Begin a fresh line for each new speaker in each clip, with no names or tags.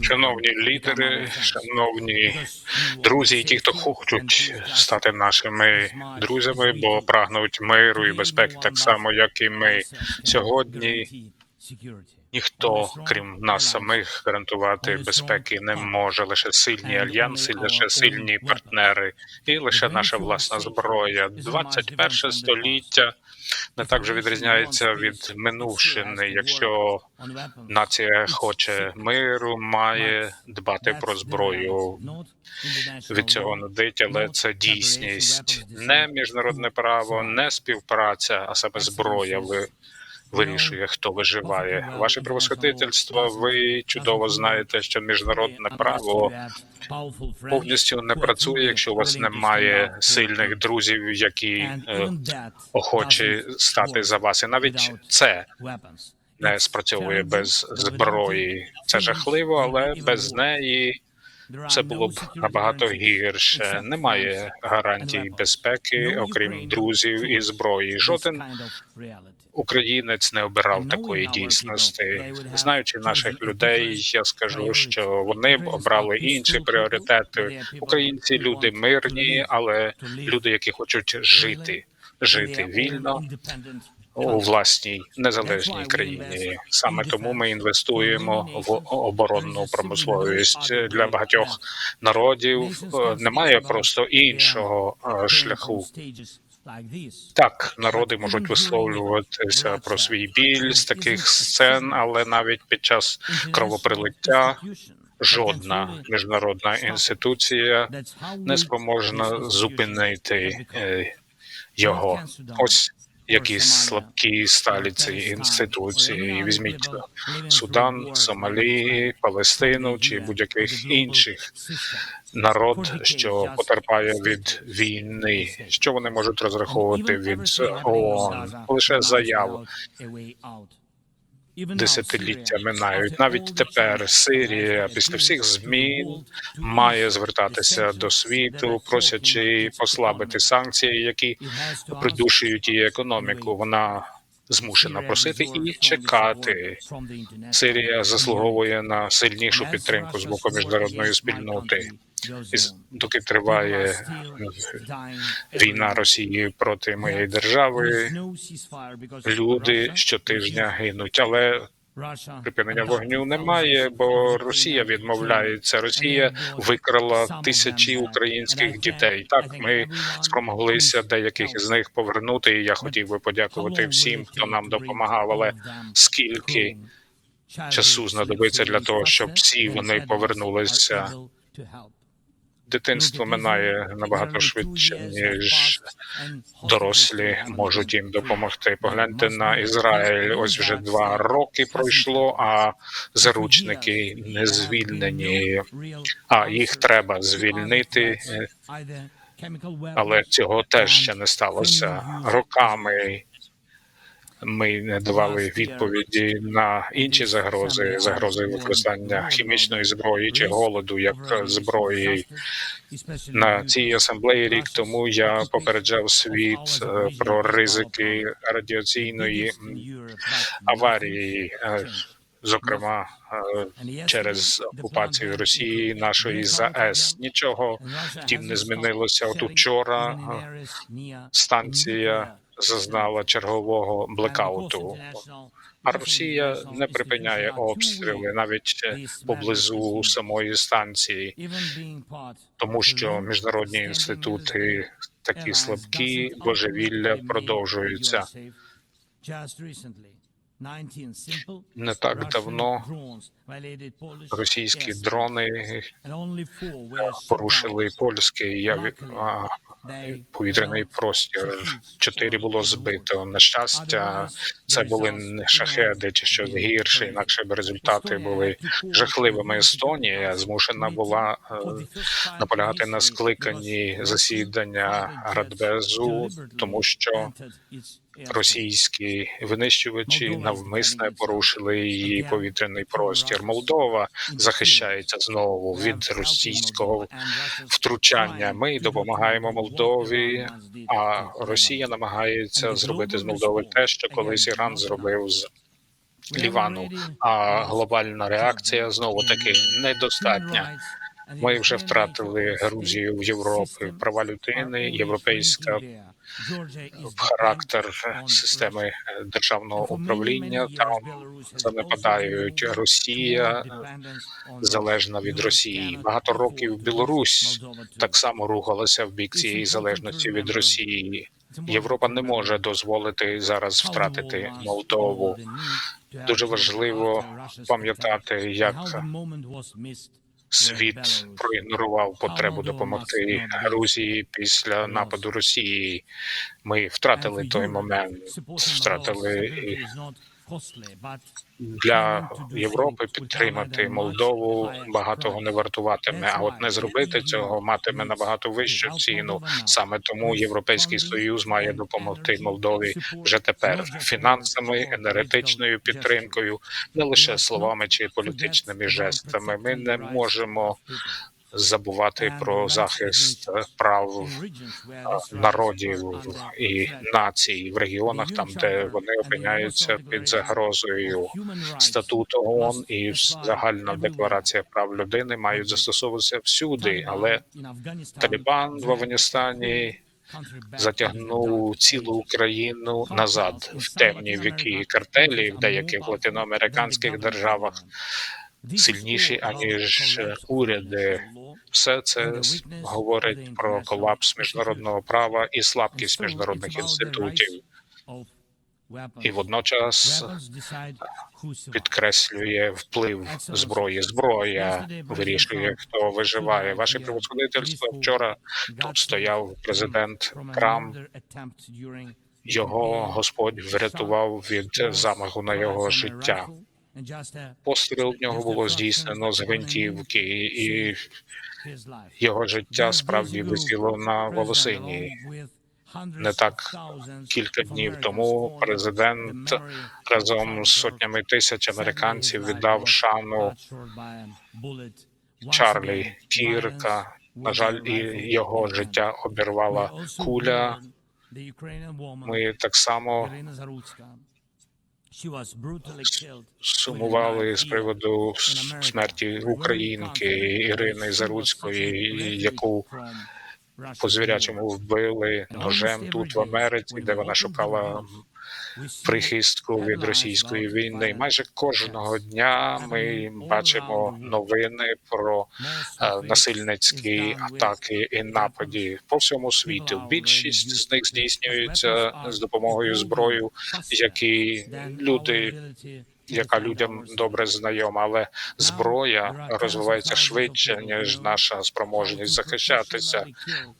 Шановні лідери, шановні друзі, і ті, хто хочуть стати нашими друзями, бо прагнуть миру і безпеки, так само як і ми. сьогодні. Ніхто, крім нас самих, гарантувати безпеки не може. Лише сильні альянси, лише сильні партнери, і лише наша власна зброя. 21 століття не так вже відрізняється від минувшини. Якщо нація хоче миру, має дбати про зброю. Від цього нудить, але це дійсність, не міжнародне право, не співпраця, а саме зброя. Ви вирішує, хто виживає. Ваше превосходительство, ви чудово знаєте, що міжнародне право повністю не працює, якщо у вас немає сильних друзів, які е, охочі стати за вас. І навіть це не спрацьовує без зброї. Це жахливо, але без неї. Все було б набагато гірше. Немає гарантій безпеки, окрім друзів і зброї. Жоден українець не обирав такої дійсності. Знаючи наших людей, я скажу, що вони б обрали інші пріоритети. Українці люди мирні, але люди, які хочуть жити, жити вільно. У власній незалежній країні. саме тому ми інвестуємо в оборонну промисловість. Для багатьох народів. е, Немає просто іншого е, шляху. Так, народи можуть висловлюватися про свій біль з таких сцен, але навіть під час кровопролиття жодна міжнародна інституція не спроможна зупинити е, його. Ось які слабкі сталі ці інституції. Візьміть Судан, Сомалі, Палестину чи будь-яких інших народ, що потерпає від війни. Що вони можуть розраховувати від ООН? Лише заяву. Десятиліття минають навіть тепер. Сирія після всіх змін має звертатися до світу, просячи послабити санкції, які придушують її економіку. Вона змушена просити і чекати. Сирія заслуговує на сильнішу підтримку з боку міжнародної спільноти. І доки триває війна Росії проти моєї держави, люди щотижня гинуть, але припинення вогню немає, бо Росія відмовляється. Росія викрала тисячі українських дітей. Так ми спромоглися деяких із них повернути. І я хотів би подякувати всім, хто нам допомагав. Але скільки часу знадобиться для того, щоб всі вони повернулися? Дитинство минає набагато швидше, ніж дорослі можуть їм допомогти. Погляньте на Ізраїль. Ось вже два роки пройшло, а заручники не звільнені. А їх треба звільнити, але цього теж ще не сталося роками. Ми не давали відповіді на інші загрози, загрози використання хімічної зброї чи голоду як зброї. На цій асамблеї рік тому я попереджав світ е, про ризики радіаційної аварії, е, зокрема е, через окупацію Росії нашої ЗАЕС. Нічого втім не змінилося. От учора станція зазнала чергового блекауту. А Росія не припиняє обстріли навіть поблизу самої станції, тому що міжнародні інститути такі слабкі, божевілля продовжуються.
Не так давно
Російські дрони порушили польський а, повітряний простір. Чотири було збито. На щастя, це були не шахеди чи щось гірше, інакше б результати були жахливими. Естонія змушена була е, наполягати на скликанні засідання Радбезу, тому що російські винищувачі навмисне порушили її повітряний простір. Молдова захищається знову від російського втручання. Ми допомагаємо Молдові, а Росія намагається зробити з Молдови те, що колись Іран зробив з Лівану, а глобальна реакція знову таки недостатня. Ми вже втратили Грузію в Європі, права людини, європейська характер системи державного управління. Там занепадають Росія, залежна від Росії. Багато років Білорусь так само рухалася в бік цієї залежності від Росії. Європа не може дозволити зараз втратити Молдову. Дуже важливо пам'ятати, як світ проігнорував потребу допомогти Грузії після нападу Росії. Ми втратили той момент, втратили для Європи підтримати Молдову багатого не вартуватиме. А от не зробити цього матиме набагато вищу ціну. Саме тому Європейський Союз має допомогти Молдові вже тепер фінансами, енергетичною підтримкою, не лише словами чи політичними жестами. Ми не можемо забувати про захист прав народів і націй в регіонах, там де вони опиняються під загрозою. Статут ООН і загальна декларація прав людини мають застосовуватися всюди, але Талібан в Афганістані затягнув цілу Україну назад в темні віки картелі в деяких латиноамериканських державах сильніші аніж уряди. Все це говорить про колапс міжнародного права і слабкість міжнародних інститутів, і водночас підкреслює вплив зброї. Зброя вирішує, хто виживає. Ваше превосходительство вчора тут стояв президент Трамп. Його Господь врятував від замаху на його життя. Постріл в нього було здійснено з гвинтівки, і його життя справді висіло на волосині. Не так кілька днів тому президент разом з сотнями тисяч американців віддав шану Чарлі Кірка. На жаль, і його життя обірвала куля. Ми так само сумували з приводу смерті українки Ірини Заруцької, яку по звірячому вбили ножем тут в Америці, де вона шукала прихистку від російської війни. Майже кожного дня ми бачимо новини про е, насильницькі атаки і нападі по всьому світу. Більшість з них здійснюється з допомогою зброї, які люди. Яка людям добре знайома, але зброя розвивається швидше ніж наша спроможність захищатися.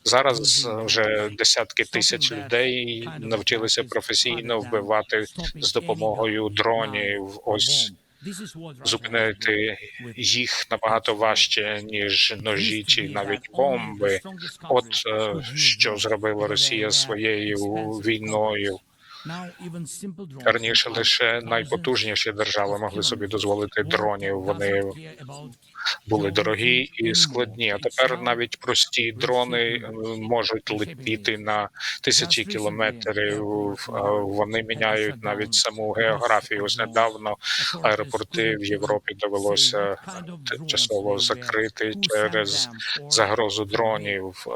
Зараз вже десятки тисяч людей навчилися професійно вбивати з допомогою дронів. Ось зупинити їх набагато важче ніж ножі чи навіть бомби. От е, що зробила Росія своєю війною. Раніше лише найпотужніші держави могли собі дозволити дронів. Вони були дорогі і складні. А тепер навіть прості дрони е, можуть летіти на тисячі кілометрів. Е, Вони міняють навіть саму географію. Ось недавно аеропорти в Європі довелося тимчасово закрити через загрозу дронів. Е,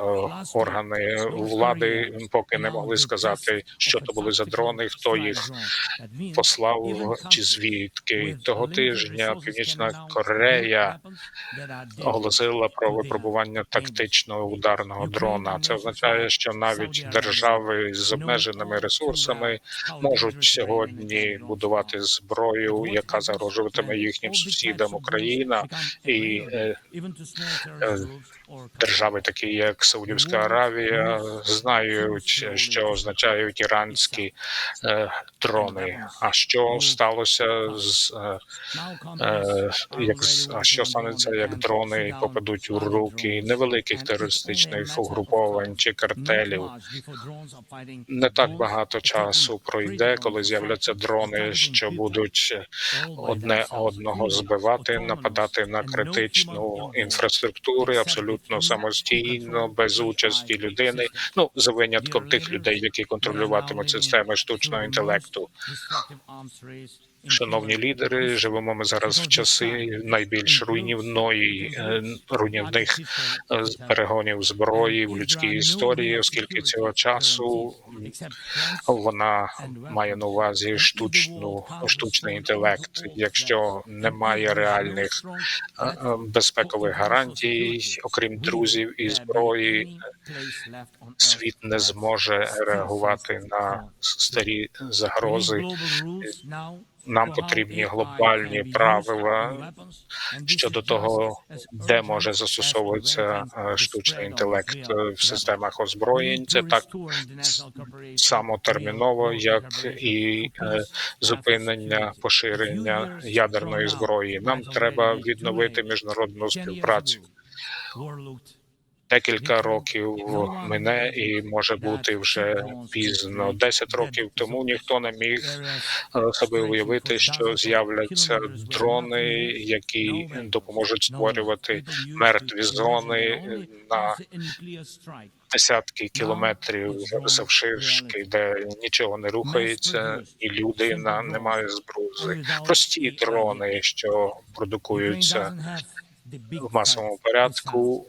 Органи влади поки не могли сказати, що то були за дрони, хто їх послав чи звідки того тижня. Північна Корея оголосила про випробування тактичного ударного дрона. Це означає, що навіть держави з обмеженими ресурсами можуть сьогодні будувати зброю, яка загрожуватиме їхнім сусідам Україна і е, е, держави, такі як Саудівська Аравія, знають, що означають іранські е, дрони. А що сталося з як а що станеться, як дрони попадуть у руки невеликих терористичних угруповань чи картелів? Не так багато часу пройде, коли з'являться дрони, що будуть одне одного збивати, нападати на критичну інфраструктуру абсолютно самостійно, без участі людини. Ну за винятком тих людей, які контролюватимуть системи штучного інтелекту. Шановні лідери, живемо ми зараз в часи найбільш руйнівної е, руйнівних е, перегонів зброї в людській історії, оскільки цього часу вона має на увазі штучну штучний інтелект. Якщо немає реальних е, е, безпекових гарантій, окрім друзів і зброї, світ не зможе реагувати на старі загрози. Нам потрібні глобальні правила щодо того, де може застосовуватися е, штучний інтелект е, в системах озброєнь. Це так само терміново, як і е, зупинення поширення ядерної зброї. Нам треба відновити міжнародну співпрацю. Декілька років мине, і може бути вже пізно. Десять років тому ніхто не міг е, собі уявити, що з'являться дрони, які допоможуть створювати мертві зони на десятки кілометрів завширшки, де нічого не рухається, і людина не має збрузи. Прості дрони, що продукуються в масовому порядку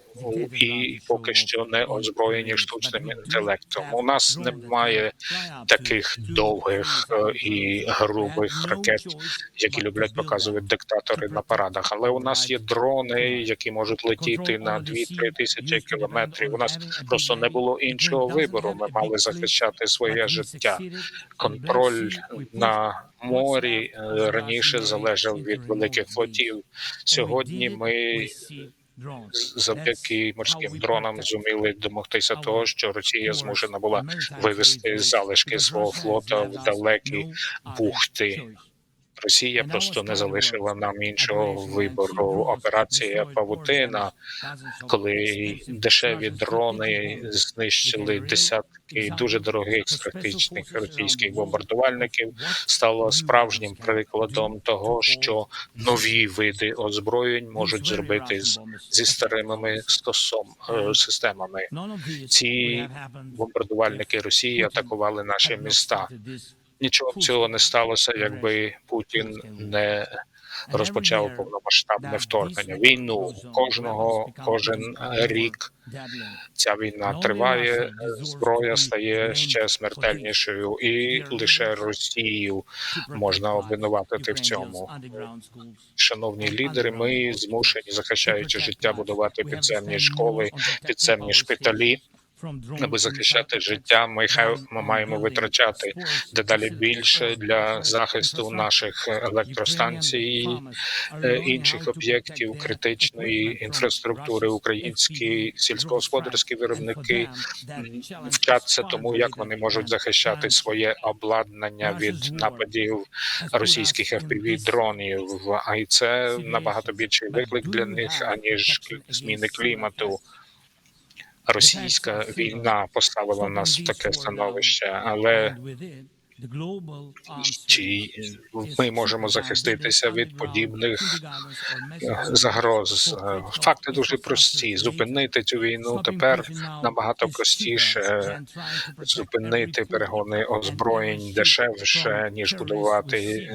і поки що не озброєні штучним інтелектом. У нас немає таких довгих е, і грубих ракет, які люблять показувати диктатори на парадах. Але у нас є дрони, які можуть летіти на 2-3 тисячі кілометрів. У нас просто не було іншого вибору. Ми мали захищати своє життя. Контроль на морі е, раніше залежав від великих флотів. Сьогодні ми завдяки морським дронам зуміли домогтися того, що Росія змушена була вивести залишки свого флота в далекі бухти. Росія просто не залишила нам іншого вибору. Операція Павутина, коли дешеві дрони знищили десятки дуже дорогих стратегічних російських бомбардувальників, стало справжнім прикладом того, що нові види озброєнь можуть зробити з, зі старими стосом е, системами. Ці бомбардувальники Росії атакували наші міста. Нічого б цього не сталося, якби Путін не розпочав повномасштабне вторгнення. Війну кожного кожен рік ця війна триває. Зброя стає ще смертельнішою, і лише Росію можна обвинуватити в цьому. Шановні лідери, ми змушені захищаючи життя, будувати підземні школи, підземні шпиталі. Аби захищати життя, ми хай ми маємо витрачати дедалі більше для захисту наших електростанцій, е, інших об'єктів критичної інфраструктури. Українські сільськогосподарські виробники вчаться тому, як вони можуть захищати своє обладнання від нападів російських fpv дронів. А і це набагато більший виклик для них аніж зміни клімату. Російська війна поставила нас в таке становище, але чи ми можемо захиститися від подібних е, загроз? Е, Факти дуже прості. Зупинити цю війну тепер набагато простіше. Зупинити перегони озброєнь дешевше ніж будувати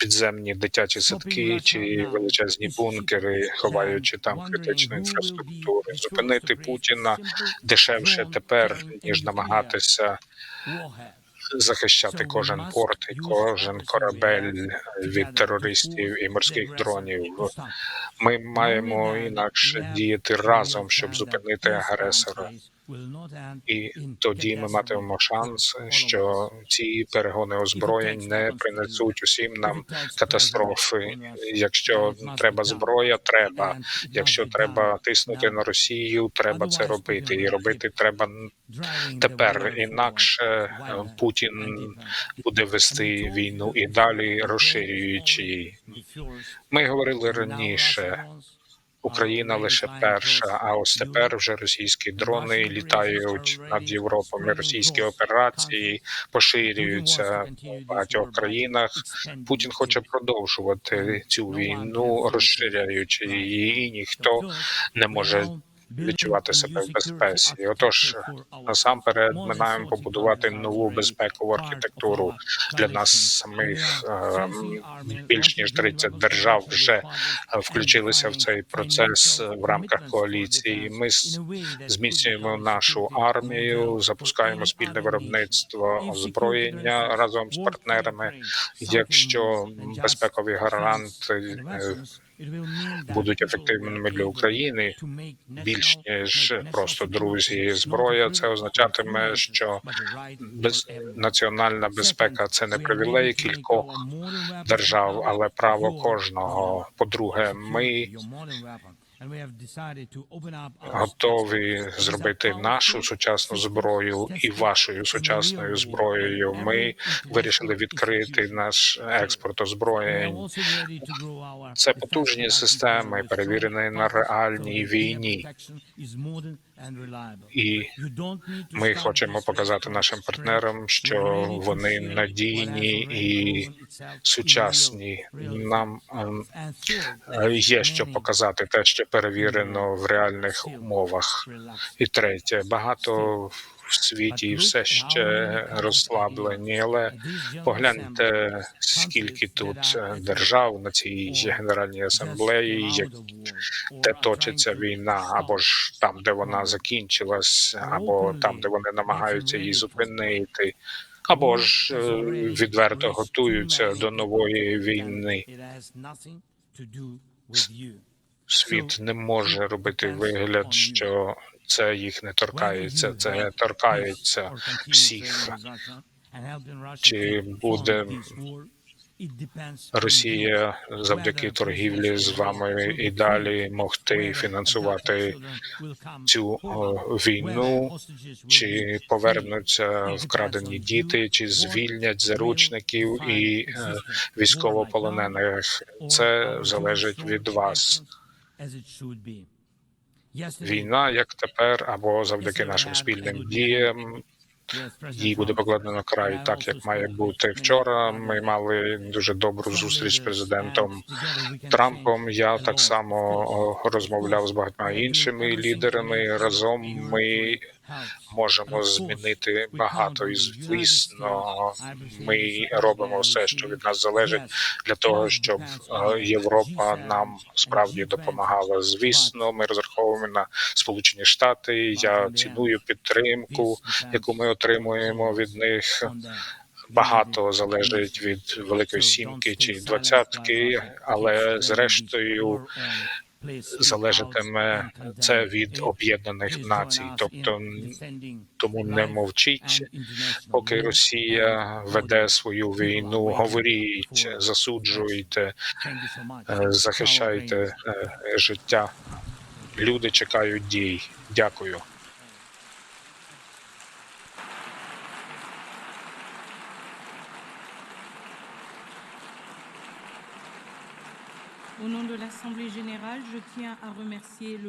підземні дитячі садки чи величезні бункери, ховаючи там критичну інфраструктуру. Зупинити Путіна дешевше тепер ніж намагатися захищати кожен порт і кожен корабель від терористів і морських дронів. Ми маємо інакше діяти разом, щоб зупинити агресора. І тоді ми матимемо шанс, що ці перегони озброєнь не принесуть усім нам катастрофи. Якщо треба зброя, треба. Якщо треба тиснути на Росію, треба це робити. І робити треба тепер. Інакше е, Путін буде вести війну і далі розширюючи її. Ми говорили раніше. Україна лише перша, а ось тепер вже російські дрони літають над Європою. Російські операції поширюються в багатьох країнах. Путін хоче продовжувати цю війну, розширяючи її. Ніхто не може відчувати себе в безпеці. Отож, насамперед, ми маємо побудувати нову безпекову архітектуру для нас самих. Е, Більш ніж 30 держав вже е, включилися в цей процес в рамках коаліції. Ми зміцнюємо нашу армію, запускаємо спільне виробництво озброєння разом з партнерами. Якщо безпекові гаранти е, будуть ефективними для України, більш ніж просто друзі, зброя, це означатиме, що без національна безпека це не привілей кількох держав, але право кожного. По-друге, ми готові зробити нашу сучасну зброю і вашою сучасною зброєю. Ми вирішили відкрити наш експорт озброєнь. Це потужні системи, перевірені на реальній війні. І ми хочемо показати нашим партнерам, що вони надійні і сучасні. Нам ем, е, є що показати, те, що перевірено в реальних умовах. І третє, багато в світі все ще розслаблені, але погляньте, скільки тут е, держав на цій генеральній асамблеї, як де точиться війна, або ж там, де вона закінчилась, або там, де вони намагаються її зупинити, або ж е, відверто готуються до нової війни. Світ не може робити вигляд, що це їх не торкається. Це торкається всіх. Чи буде Росія завдяки торгівлі з вами і далі могти фінансувати цю війну, чи повернуться вкрадені діти, чи звільнять заручників і е, військовополонених. Це залежить від вас. Війна, як тепер, або завдяки нашим спільним діям, їй буде покладено край так, як має бути. Вчора ми мали дуже добру зустріч з президентом Трампом. Я так само розмовляв з багатьма іншими лідерами. Разом ми можемо змінити багато, і звісно, ми робимо все, що від нас залежить, для того, щоб е, Європа нам справді допомагала. Звісно, ми розраховуємо на Сполучені Штати. Я ціную підтримку, яку ми отримуємо від них. Багато залежить від великої сімки чи двадцятки, але зрештою залежатиме це від об'єднаних націй. Тобто тому не мовчіть, поки Росія веде свою війну. Говоріть, засуджуйте, захищайте е, життя. Люди чекають дій. Дякую.
Au nom de l'Assemblée générale, je tiens à remercier le